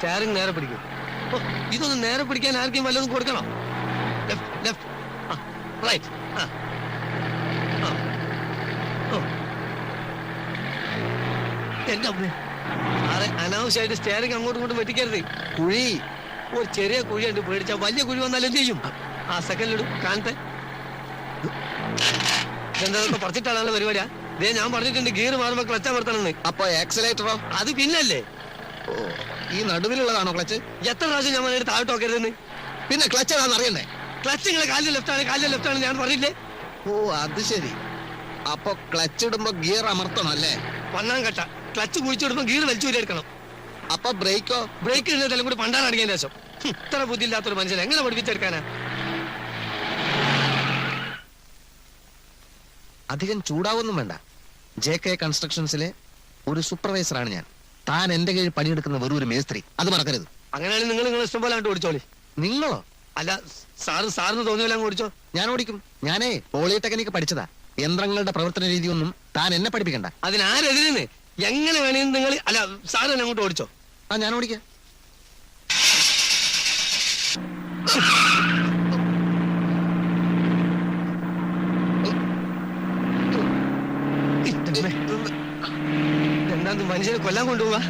Steering നേരെ പിടിക്കും. ഇതൊന്ന് നേരെ പിടിക്കാൻ ആർക്കും വല്ലതും കൊടുക്കണം? ലെഫ്റ്റ് ലെഫ്റ്റ് ആ റൈറ്റ് ആ. എന്റെ അമ്മേ. സാറേ അനാവശ്യമായിട്ട് സ്റ്റാറിങ് അങ്ങോട്ടും ഇങ്ങോട്ടും വെട്ടിക്കരുത് കുഴി ഒരു ചെറിയ കുഴി ഉണ്ട് പേടിച്ചാ വലിയ കുഴി വന്നാൽ എന്ത് ചെയ്യും? ആ സെക്കൻഡിലിടും കാണത്തെ. എന്താ പറഞ്ഞിട്ടാണല്ലോ പരിപാടിയാ? ദേ ഞാൻ പറഞ്ഞിട്ടുണ്ട് ഗിയർ മാറുമ്പോ ക്ലച്ച് അമർത്തണമെന്ന്. അപ്പൊ ആക്സിലേറ്ററോ അത് പിന്നല്ലേ? ഈ നടുവിലുള്ളതാണോ ക്ലച്ച്? എത്ര പ്രാവശ്യം ഞാൻ നേരെ താഴോട്ട് നോക്കരുതെന്ന്? പിന്നെ ക്ലച്ച് ഏതാണെന്ന് അറിയണ്ടേ? ക്ലച്ച് നിങ്ങളെ കാലിൽ ലെഫ്റ്റ് ആണ് ലെഫ്റ്റാണ് ലെഫ്റ്റ് ആണ് ഞാൻ പറഞ്ഞില്ലേ? ഓ അത് ശരി. അപ്പൊ ക്ലച്ച് ഇടുമ്പോ ഗിയർ അമർത്തണം അല്ലേ? ഒന്നാം കട്ട ക്ലച്ച് കുഴിച്ചിടുമ്പോ ഗിയർ വലിച്ചു എടുക്കണം. അപ്പൊ ബ്രേക്കോ? ബ്രേക്ക് ഇടുന്നതെല്ലാം കൂടി പണ്ടാണ് അടങ്ങിയതിന് ശേഷം. ഇത്ര ബുദ്ധി ഇല്ലാത്തൊരു മനുഷ്യൻ എങ്ങനെ പഠിപ്പിച്ചെടുക്കാനാ? അധികം ചൂടാവൊന്നും വേണ്ട. ജെ കെ കൺസ്ട്രക്ഷൻസിലെ ഒരു സൂപ്പർവൈസറാണ് ഞാൻ. താൻ എന്റെ കീഴിൽ പണിയെടുക്കുന്ന വെറും ഒരു മേസ്ത്രി. അത് മറക്കരുത്. അങ്ങനെയാണെങ്കിൽ നിങ്ങൾ നിങ്ങൾ ഇഷ്ടം പോലെ അങ്ങോട്ട് ഓടിച്ചോളി. നിങ്ങളോ? അല്ല സാറ് സാറിന് തോന്നിയില്ല അങ്ങ് ഓടിച്ചോ. ഞാൻ ഓടിക്കും. ഞാനേ പോളിടെക്നിക് പഠിച്ചതാ. യന്ത്രങ്ങളുടെ പ്രവർത്തന രീതിയൊന്നും താൻ എന്നെ പഠിപ്പിക്കണ്ട. അതിനാരെതിരെ എങ്ങനെ വേണമെന്ന് നിങ്ങൾ അല്ല സാറ് അങ്ങോട്ട് ഓടിച്ചോ. ആ ഞാൻ ഓടിക്കാം. എന്താ മനുഷ്യനെ കൊല്ലാൻ കൊണ്ടുപോവാ.